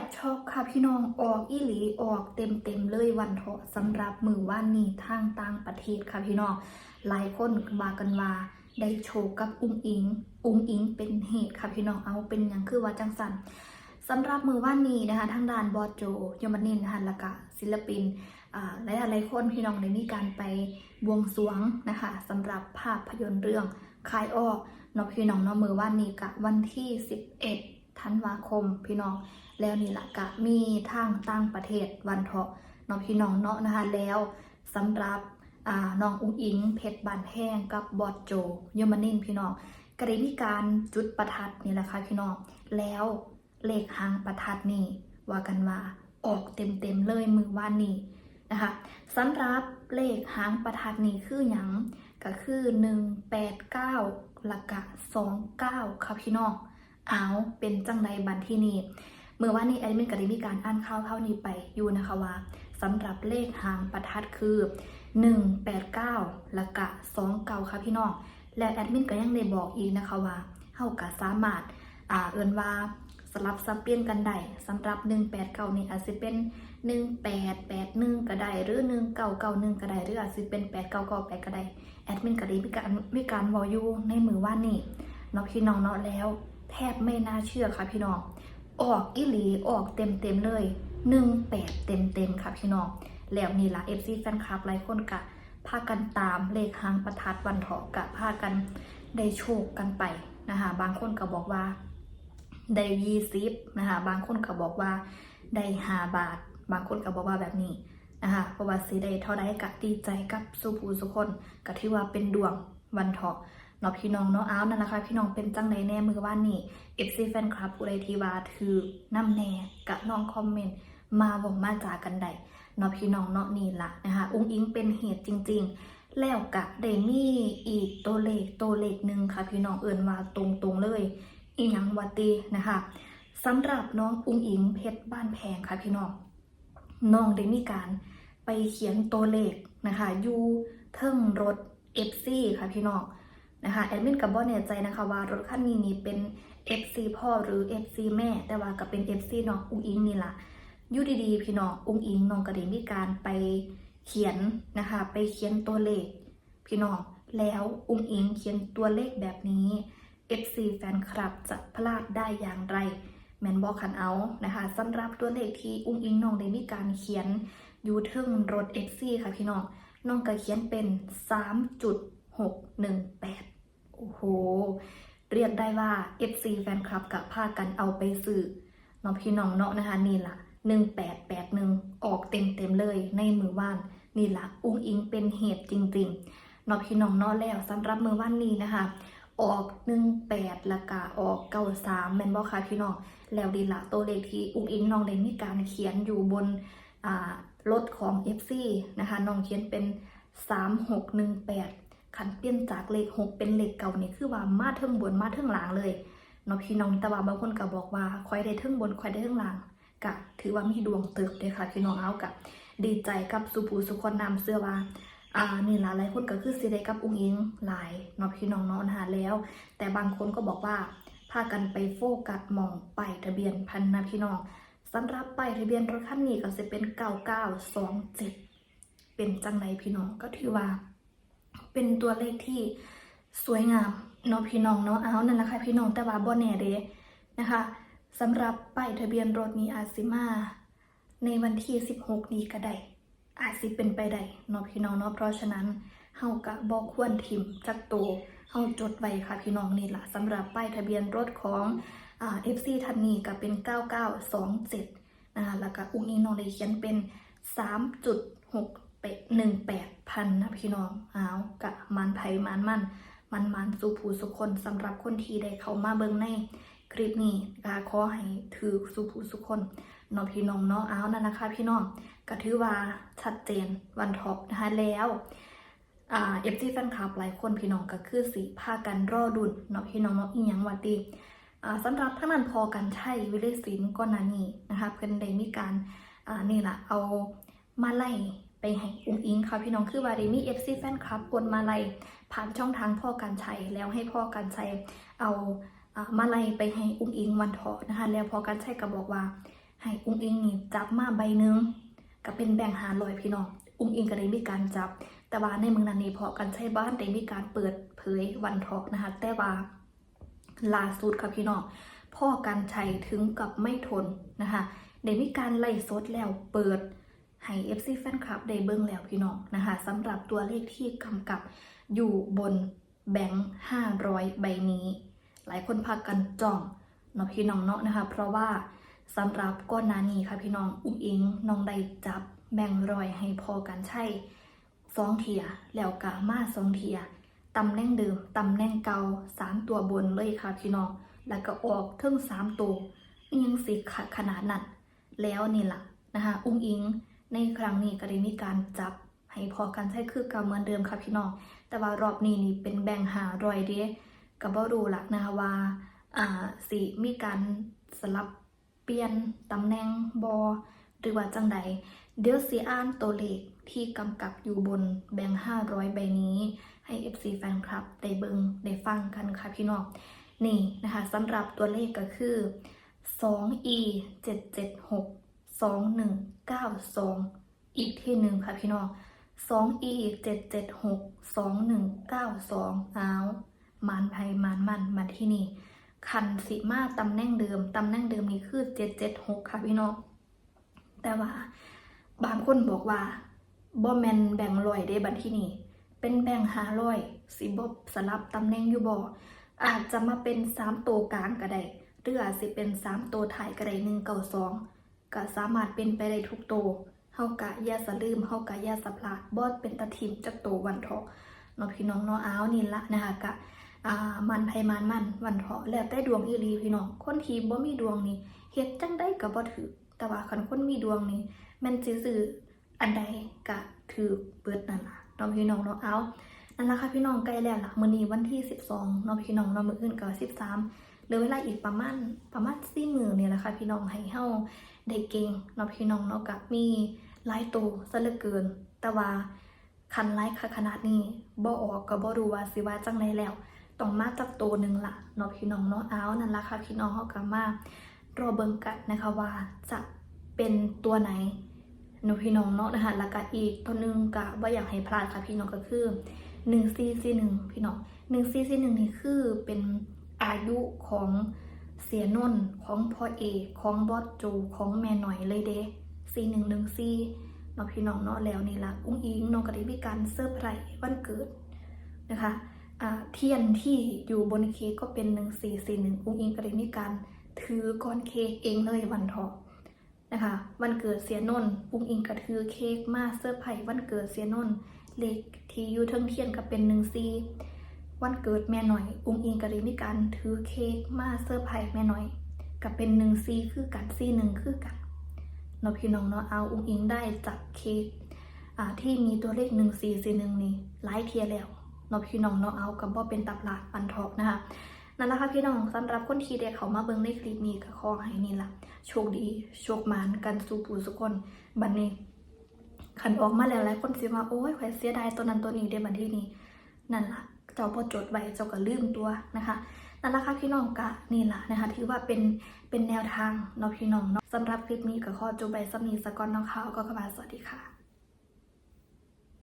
บช็อกค่ะพี่น้องออกอีหลีออกเต็มเต็มเลยวันเถาะสำหรับมือว่านนี้ทางต่างประเทศค่ะพี่น้องหลายคนว่ากันว่าได้โชว์กับอุ้งอิง อุ้งอิงเป็นเหตุค่ะพี่น้องเอาเป็นอย่างคือว่าจังสันสำหรับมือว่านนี้นะคะทางด้านบอสโจยมนินนะคะละกะศิลปินอ่าหลายคนพี่น้องได้มีการไปบวงสรวงนะคะสำหรับภาพยนตร์เรื่องคายอ้อเนาะพี่น้องเนาะมือว่านนี้กะวันที่ 11 ธันวาคมพี่น้อง แล้วนี่ละกะมีทางต่างประเทศวันเถาะน้องพี่น้องเนาะนะคะแล้วสำหรับน้องอุ้งอิงเพชรบานแห้งกับบอดโจเยอรมนินพี่น้องกระได้มีการจุดประทัดนี่แหละค่ะพี่น้องแล้วเลขหางประทัดนี่ว่ากันว่าออกเต็มๆเลยมือว่านนี้นะคะสำหรับเลขหางประทัดนี่คือหยังก็คือ 189ละกะ29ค่ะพี่น้อง เอาเป็นจังใดบันที่นี่เมื่อวานนี้แอดมินก็ได้มีการอ่านข่าวเท่านี้ไปอยู่นะคะว่าสำหรับเลขหางประทัดคือ 189และกะ29ค่ะพี่น้องและแอดมินก็ยังได้บอกอีกนะคะว่าเฮาก็สามารถอ่าเอิ้นว่าสลับซับเปลี่ยนกันได้สำหรับ 189นี่อาจจะเป็น 1881 ก็ได้หรือ 1991 ก็ได้หรืออาจจะเป็น 8998 ก็ได้แอดมินก็ได้มีการมีการเว้าอยู่ในมือว่านนี้เนาะพี่น้องเนาะแล้ว แทบไม่น่าเชื่อค่ะพี่น้อง ออกอีหลีออกเต็มเต็มเลยหนึ่งแปดเต็มเต็มค่ะพี่น้อง แล้วนี่ละเอฟซีแฟนคลับหลายคนกะพากันตามเลขหางประทัดวันเถาะกะพากันได้โชคกันไปนะคะบางคนก็บอกว่าได้ยี่สิบนะคะบางคนก็บอกว่าได้ห้าบาท บางคนก็บอกว่าแบบนี้นะคะเพราะว่าสีได้เท่าไดกะดีใจกับสุภูสุคนก็ถือว่าเป็นดวงวันเถาะ นาะพี่น้องเนาะอ้าวนั่นแหละคะพี่น้องเป็นจังใดแน่มือว่านี่เอฟซีแฟนคลับผู้ใดที่ว่าถือน้ำแน่กับน้องคอมเมนต์มาบอกมาจากันได้เนาะพี่น้องเนาะนี่ละนะคะอุ้งอิงเป็นเหตุจริง ๆ แล้วกะได้มีอีกตัวเลขตัวเลขหนึ่งค่ะ พี่น้องเอิ่นว่าตรงๆเลย อีหยังวัตีนะคะสำหรับน้องอุ้งอิงเพชรบ้านแพงค่ะพี่น้องน้องได้มีการไปเขียนตัวเลขนะคะอยู่เทิงรถ FC ค่ะพี่น้อง นะคะแอดมินกับบอแน่ใจนะคะว่ารถคันนี้นี่เป็น FC พ่อหรือ FC แม่ แต่ว่าก็เป็น FC น้องอุ้งอิงนี่แหละยูดีๆพี่น้องอุ้งอิงน้องก็ได้มีการไปเขียนนะคะไปเขียนตัวเลข พี่น้องแล้วอุ้งอิงเขียนตัวเลขแบบนี้ FC แฟนคลับจะพลาดได้อย่างไรแมนบอกคันเอานะคะสำหรับตัวเลขที่อุ้งอิงน้องได้มีการเขียนอยู่เทิงรถ FC ค่ะพี่น้องน้องก็เขียนเป็น 3.618 โอ้โห เรียกได้ว่า FC แฟนคลับกับพากันเอาไปซื้อเนาะพี่น้องเนาะนะคะนี่ละ่ะ1881ออกเต็มเต็มๆเลยในมือว่านนี่ล่ะอุ้งอิงเป็นเหตุจริงๆเนาะพี่น้องเนาะแล้วสำหรับมือว่านนี้นะคะ ออก18แล้วก็ออก93แมนบ่คะพี่น้องแล้วดีละตัวเลขที่อุ้งอิงน้องได้มีการเขียนอยู่บนรถของ FC นะคะน้องเขียนเป็น 3618 ขันเปลี่ยนจากเลข6เป็นเลขเก่านี่คือว่ามาเทิงบนมาเทิงหลังเลยเนาะพี่น้องแต่ว่าบางคนก็บอกว่าคอยได้เทิงบนคอยได้เทิงหลังกะถือว่ามีดวงเติบเลยค่ะพี่น้องเอากะดีใจกับสุภูสุคนนำเสื้อว่าอ่านี่ละหลายคนก็คือสิได้กับอุ้งอิงหลายเนาะพี่น้องเนาะนะคะแล้ว แต่บางคนก็บอกว่าพากันไปโฟกัสมองป้ายทะเบียนพันนะพี่น้องสำหรับป้ายทะเบียนรถคันนี้ก็จะเป็น 9927 เป็นจังไรพี่น้องก็ถือว่า เป็นตัวเลขที่สวยงามเนาะพี่น้องเนาะเอานั่นแหละค่ะพี่น้องแต่ว่าบ่แน่เด้นะคะสำหรับป้ายทะเบียนรถนี้อาจสิมา ในวันที่ 16 นี้ก็ได้อาจสิเป็นไปได้เนาะพี่น้องเนาะเพราะฉะนั้นเฮากะบ่ควรทิมจักโตวเฮาจดไว้ค่ะพี่น้องนี่ล่ะสำหรับป้ายทะเบียนรถของอ่า FC ทันนี้ก็เป็น 9927นะคะแล้วก็อุ้งอิงน้องได้เขียนเป็น 3.6 เป็ด18พันนะพี่น้องเอากะมันไผมันมันมันมันสุผู้สุคนสำหรับคนที่ได้เข้ามาเบิ่งในคลิปนี้ก็ขอให้ถือสุผู้สุคนนพี่น้องเนาะเอานั่นนะคะพี่น้องก็ถือว่าชัดเจนวันท็อปนะคะแล้วเอฟซีแฟนคลับหลายคนพี่น้องก็คือสีพากันรอดุนเนาะพี่น้องเนาะอีหยังวัดดีสำหรับท่านันพอกันใช่วิเลศิลป์ก่อนหน้านี้นะคะเพิ่นได้มีการนี่แหละเอามาไล่ ไปให้อุ้งอิงค่ะพี่น้องคือวาได้มีเอฟซีแฟนคลับกดมาไล่ผ่านช่องทางพ่อการชัยแล้วให้พ่อการชัยเอามาไล่ไปให้อุ้งอิงวันเถาะนะคะแล้วพ่อการชัยก็บอกว่า ให้อุ้งอิงนี่จับมาใบหนึ่งก็เป็นแบ่งหาลอยพี่น้องอุ้งอิงก็ได้มีการจับ แต่ว่าในเมืองนันนี่พอกันใช้บ้านได้มีการเปิดเผยวันทอกนะคะ แต่ว่าล่าสุดค่ะพี่น้องพ่อกันชัยถึงกับไม่ทนนะคะได้มีการไล่สดแล้วเปิด ให้ FC แฟนคลับได้เบิ่งแล้วพี่น้องนะคะสำหรับตัวเลขที่กำกับอยู่บนแบงค์500 ใบนี้ หลายคนพากันจ้องเนาะพี่น้องเนาะนะคะ เพราะว่าสำหรับก้อนนานีค่ะพี่น้องอุ้งอิงน้องได้จับแบ่งรอยให้พอกันใช่สองเทียแล้วกะมาสองเทียตำแหน่งเดิมตำแหน่งเก่าสามตัวบนเลยค่ะพี่น้อง แล้วก็ออกเทิงสามตัวยังสิขขนาดนั้นแล้วนี่ล่ะนะคะอุ้งอิง ในครั้งนี้ก็ได้มีการจับให้พอกันใช้คือเก่าเหมือนเดิมค่ะพี่น้อง แต่ว่ารอบนี้นี่เป็นแบ่งหารอยเด้กับบ่รู้ละนะคะว่าอ่าสิมีการสลับเปลี่ยนตำแหน่งบอหรือว่าจังใด เดี๋ยวสิอ่านตัวเลขที่กำกับอยู่บนแบงค์500 ใบนี้ ให้ FC แฟนคลับได้เบิงได้ฟังกันค่ะพี่น้อง นี่นะคะสำหรับตัวเลขก็คือ 2e 776 2192 อีกที่หนึ่งค่ะพี่น้อง 2e 776 2192เอามานไพมานมันมาที่นี่ คันสิมาตำแหน่งเดิม ตำแหน่งเดิมนี้คือ 776 ค่ะพี่น้อง แต่ว่า บางคนบอกว่าบ่แมนแบ่งลอยได้บัดที่นี่ เป็นแบ่งหาลอยสิบบสลับตำแหน่งอยู่บ่อาจจะมาเป็น 3 ตัวกลางก็ได้หรืออาจสิเป็น 3 ตัวถ่ายก็ได้192 ก็สามารถเป็นไปได้ทุกโตเฮากะอย่าสะลืมเฮากะอย่าสะพลาดบ่เป็นตะทิมจักตัววันเถาะเนาะพี่น้องเนาะอ้าวนี่ละนะคะกะอ่ามันไผมันมันวันเถาะแล้วแต่ดวงอีหลีพี่น้องคนที่บ่มีดวงนี่เฮ็ดจังได้ก็บ่ถือแต่ว่าคันคนมีดวงนี่แม่นซื้ออันใดก็ถือเบิดนั่นล่ะเนาะพี่น้องเนาะเอานั่นละค่ะพี่น้องใกล้แล้วล่ะมื้อนี้วันที่ 12เนาะพี่น้องเนาะมื้ออื่นก็13 หลือเวลาอีกประมาณประมาณ4มื้อนี่ยแหละค่ะพี่น้องให้เฮาได้เก่งเนาะพี่น้องเนาะก็มีหลายตัวซะเหลือเกิน แต่ว่าคันหลค่ะขนาดนี้บ่ออกก็บ่รู้ว่าสิว่าจังไดแล้วต้องมาจากตัวหนึ่งละเนาะพี่น้องเนาะเอานั่นละค่ะพี่น้องเฮาก็มารอเบิ่งกันนะคะว่าจะเป็นตัวไหนเนาะพี่น้องเนาะนะคะแล้วก็อีกตัวหนึงก็บ่าอยากให้พลาดค่ะพี่น้องก็คือหนึ่งซีซีหนึ่งพี่น้องหนึ่งซีซีหนึ่งนี่คือเป็น อายุของเสียนนของพ่อเอกของบอสจูของแม่หน่อยเลยเด้ซีหนึ่งหนึ่งซีเนาะพี่น้องเนาะแล้วนี่ละอุ้งอิงน้องก็ได้มีการเซอร์ไพรส์วันเกิดนะคะเทียนที่อยู่บนเค้กก็เป็นหนึ่งสี่สี่หนึ่งอุ้งอิงก็ได้มีการถือก้อนเค้กเองเลยวันทองนะคะวันเกิดเสียนนอุ้งอิงก็ถือเค้กมาเซอร์ไพรส์วันเกิดเสียนนเลขที่อยู่เทิงเทียนก็เป็นหนึ่งซี วันเกิดแม่หน่อยอุ้งอิงก็เลยมีการถือเค้กมาเซอร์ไพรส์แม่หน่อยก็เป็นหนึ่งซีคือกันซีหนึ่งคือกันเนาะพี่น้องเนาะเอาอุ้งอิงได้จับเค้กอ่าที่มีตัวเลขหนึ่งซีซีหนึ่งนี่หลายเทียแล้วเนาะพี่น้องเนาะเอากับบ่เป็นตับหลาดปันทอกนะคะนั่นแหละค่ะพี่น้องสำหรับคนที่ได้เขามาเบิ่งในคลิปนี้ก็ขอให้นี่ล่ะโชคดีโชคหมานกันสู่ผู้สุกคนบัดนนี้ขันออกมาแล้วหลายคนสิว่าโอ้ยข่อยเสียดายตัวนั้นตัวนี้ได้บัดที่นี้นั่นล่ะ เจ้าพอจดไว้เจ้าก็ลืมตัวนะคะนั่นละค่ะพี่น้องกะนี่แหละนะคะถือว่าเป็นเป็นแนวทางเนาะพี่น้องเนาะสำหรับคลิปนี้ก็ขอจบไปสำนีสกอนน้องเขาก็ขอบคุณสวัสดีค่ะ